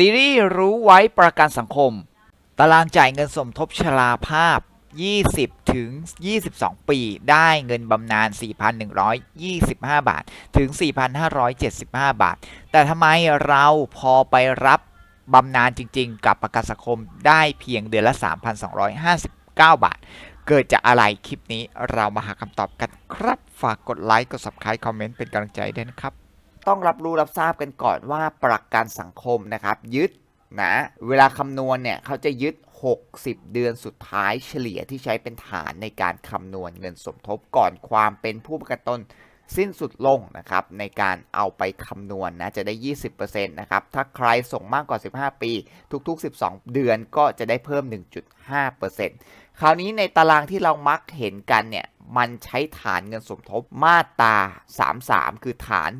ซีรีส์รู้ไว้ประกันสังคม ตารางจ่ายเงินสมทบชราภาพ 20 ถึง 22 ปี ได้เงินบำนาญ 4,125 บาท ถึง 4,575 บาท แต่ทำไมเราพอไปรับบำนาญจริงๆ กับประกันสังคมได้เพียงเดือนละ 3,259 บาท เกิดจากอะไรคลิปนี้เรามาหาคำตอบกันครับ ฝากกดไลค์ กด subscribe คอมเมนต์เป็นกำลังใจด้วยนะครับ ต้องรับรู้รับทราบกันก่อนว่าประกันสังคมนะครับ ยึดนะเวลาคำนวณเนี่ยเขาจะยึด 60 เดือนสุดท้ายเฉลี่ยที่ใช้เป็นฐานในการคำนวณเงินสมทบก่อนความเป็นผู้ประกันตน สิ้นสุดลงนะครับในการเอาไปคำนวณนะจะได้ 20%นะครับถ้าใครส่งมากกว่า 15 ปี ทุก ๆ 12 เดือนก็จะได้เพิ่ม 1.5%คราวนี้ในตารางที่เรามักเห็นกันเนี่ยมันใช้ฐานเงินสมทบมาตรา 33 คือฐาน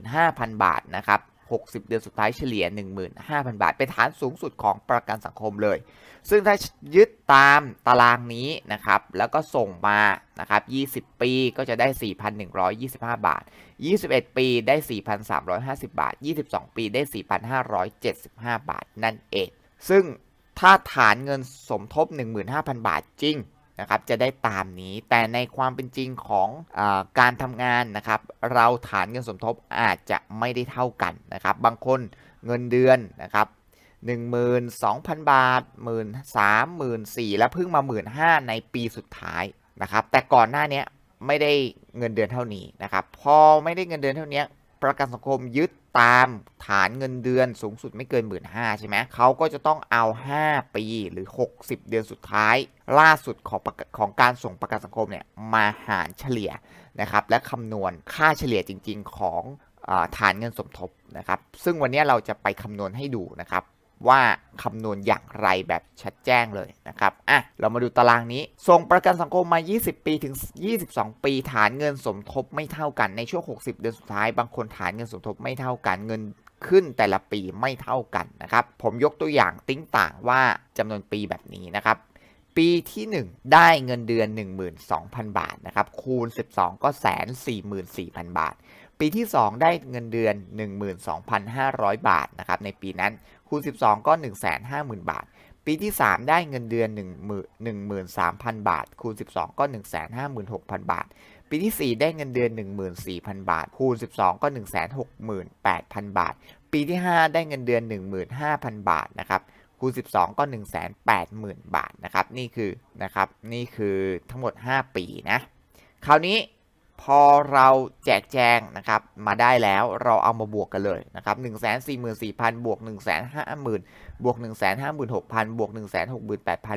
15,000 บาทนะครับ 60 เดือนสุดท้ายเฉลี่ย 15,000 บาท เป็นฐานสูงสุดของประกันสังคมเลย ซึ่งถ้ายึดตามตารางนี้นะครับ แล้วก็ส่งมานะครับ 20 ปีก็จะได้ 4,125 บาท 21 ปีได้ 4,350 บาท 22 ปีได้ 4,575 บาทนั่นเอง ซึ่งถ้าฐานเงินสมทบ 15,000 บาทจริง นะครับจะได้ตามนี้ แต่ในความเป็นจริงของอการทำงานนะครับ เราฐานเงินสมทบอาจจะไม่ได้เท่ากันนะครับ บางคนเงินเดือนนะครับ12,000 บาท 1 3 0 0 0 14,000แล้วเพิ่งมา 15,000ในปีสุดท้ายนะครับ แต่ก่อนหน้านี้ไม่ได้เงินเดือนเท่านี้นะครับ พอไม่ได้เงินเดือนเท่านี้ประกันสังคมยึด ตามฐานเงินเดือนสูงสุดไม่เกิน 15,000ใช่ไหมเขาก็จะต้องเอา 5 ปีหรือ 60 เดือนสุดท้าย ล่าสุดของของการส่งประกันสังคมเนี่ยมาหารเฉลี่ยนะครับและคำนวณค่าเฉลี่ยจริง ๆ ของฐานเงินสมทบนะครับซึ่งวันนี้เราจะไปคำนวณให้ดูนะครับ ว่าคำนวณอย่างไรแบบชัดแจ้งเลยนะครับ อะ เรามาดูตารางนี้ ส่งประกันสังคมมา 20 ปีถึง 22 ปี ฐานเงินสมทบไม่เท่ากัน ในช่วง 60 เดือนสุดท้าย บางคนฐานเงินสมทบไม่เท่ากัน เงินขึ้นแต่ละปีไม่เท่ากันนะครับ ผมยกตัวอย่างติ้งต่างว่าจำนวนปีแบบนี้นะครับ ปีที่ 1 ได้เงินเดือน 12,000 บาทนะครับ คูณ 12 ก็แสน44,000 บาท ปีที่ 2 ได้เงินเดือน 12,500 บาทนะครับในปีนั้นคูณ 12 ก็ 150,000 บาท ปีที่ 3 ได้เงินเดือน1 13,000 บาท คูณ 12 ก็ 156,000 บาท ปีที่ 4 ได้เงินเดือน 14,000 บาท คูณ 12 ก็ 168,000 บาท ปีที่ 5 ได้เงินเดือน 15,000 บาทนะครับคูณ 12 ก็ 180,000 บาทนะครับนี่คือนะครับนี่คือทั้งหมด 5 ปีนะคราวนี้ พอเราแจกแจงนะครับมาได้แล้วเราเอามาบวกกันเลยนะครับ1 4 4 0 0 0บวก1 5 0 0 0 0บวก1 5 6 0 0 0บวก1 6 8 0 0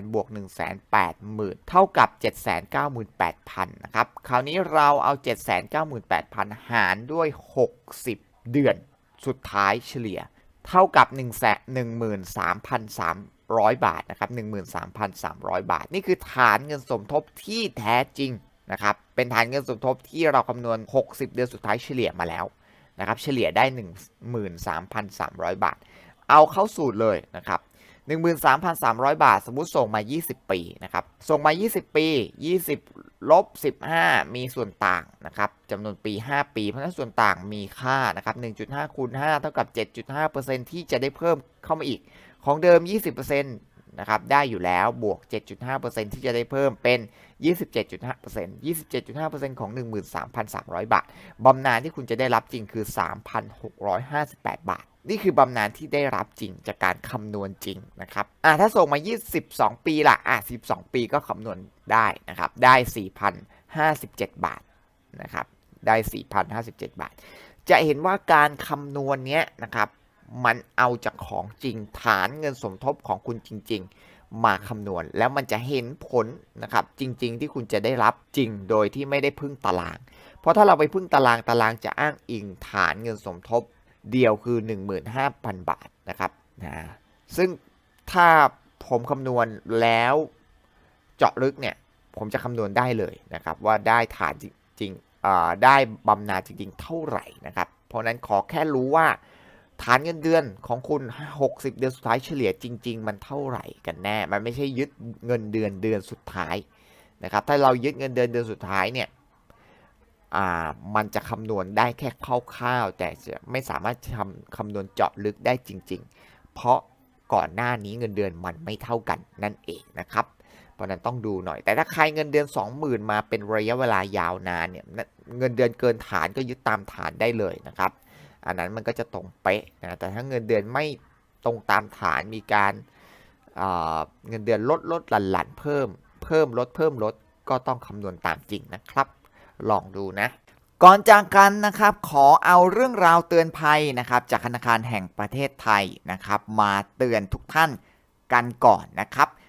0บวก1 8 0 0 0 0 เท่ากับ 798,000นะครับคราวนี้เราเอา 798,000 หารด้วย 60 เดือนสุดท้ายเฉลี่ย เท่ากับ 1 1 3 3 0 0 บาทนะครับ13,300 บาท นี่คือฐานเงินสมทบที่แท้จริง นะครับ เป็นฐานเงินสมทบที่เราคำนวณ 60 เดือนสุดท้ายเฉลี่ยมาแล้วนะครับ เฉลี่ยได้ 13,300 บาท เอาเข้าสูตรเลยนะครับ 13,300 บาท สมมุติส่งมา 20 ปีนะครับ ส่งมา 20 ปี 20 ลบ 15 มีส่วนต่างนะครับจำนวนปี 5 ปี เพราะฉะนั้นส่วนต่างมีค่านะครับ 1.5คูณ5เท่ากับ 7.5%ที่จะได้เพิ่มเข้ามาอีก ของเดิม 20% นะครับได้อยู่แล้วบวก 7.5%ที่จะได้เพิ่มเป็น 27.5% 27.5%ของ 13,300 บาทบำนาญที่คุณจะได้รับจริงคือ 3,658 บาท นี่คือบำนาญที่ได้รับจริงจากการคำนวณจริงนะครับอ่าถ้าส่งมา 22 ปีละอะ 12 ปีก็คำนวณได้นะครับได้ 4,057 บาทนะครับได้ 4,057 บาท จะเห็นว่าการคำนวณเนี้ยนะครับ มันเอาจากของจริงฐานเงินสมทบของคุณจริง ๆ มาคำนวณ แล้วมันจะเห็นผลนะครับ จริง ๆ ที่คุณจะได้รับจริงโดยที่ไม่ได้พึ่งตาราง เพราะถ้าเราไปพึ่งตารางตารางจะอ้างอิงฐานเงินสมทบเดียวคือ 15,000 บาทนะครับนะซึ่งถ้าผมคำนวณแล้วเจาะลึกเนี่ย ผมจะคำนวณได้เลยนะครับ ว่าได้ฐานจริงๆได้บำนาญจริงๆ เท่าไหร่นะครับ เพราะนั้นขอแค่รู้ว่า ฐานเงินเดือนของคุณ 60 เดือนสุดท้ายเฉลี่ยจริง ๆ มันเท่าไหร่กันแน่ มันไม่ใช่ยึดเงินเดือนเดือนสุดท้ายนะครับ ถ้าเรายึดเงินเดือนเดือนสุดท้ายเนี่ยมันจะคำนวณได้แค่คร่าวๆแต่จะไม่สามารถทำคำนวณเจาะลึกได้จริง ๆ เพราะก่อนหน้านี้เงินเดือนมันไม่เท่ากันนั่นเองนะครับ เพราะนั้นต้องดูหน่อย แต่ถ้าใครเงินเดือน 20,000 มาเป็นระยะเวลายาวนานเนี่ยเงินเดือนเกินฐานก็ยึดตามฐานได้เลยนะครับ อันนั้นมันก็จะตรงเป๊ะนะแต่ถ้าเงินเดือนไม่ตรงตามฐานมีการเอ่อเงินเดือนลดลดหลั่นหลั่นเพิ่ม เพิ่มลดเพิ่มลดก็ต้องคำนวณตามจริงนะครับ ลองดูนะ ก่อนจากกันนะครับ ขอเอาเรื่องราวเตือนภัยนะครับ จากธนาคารแห่งประเทศไทยนะครับ มาเตือนทุกท่านกันก่อนนะครับ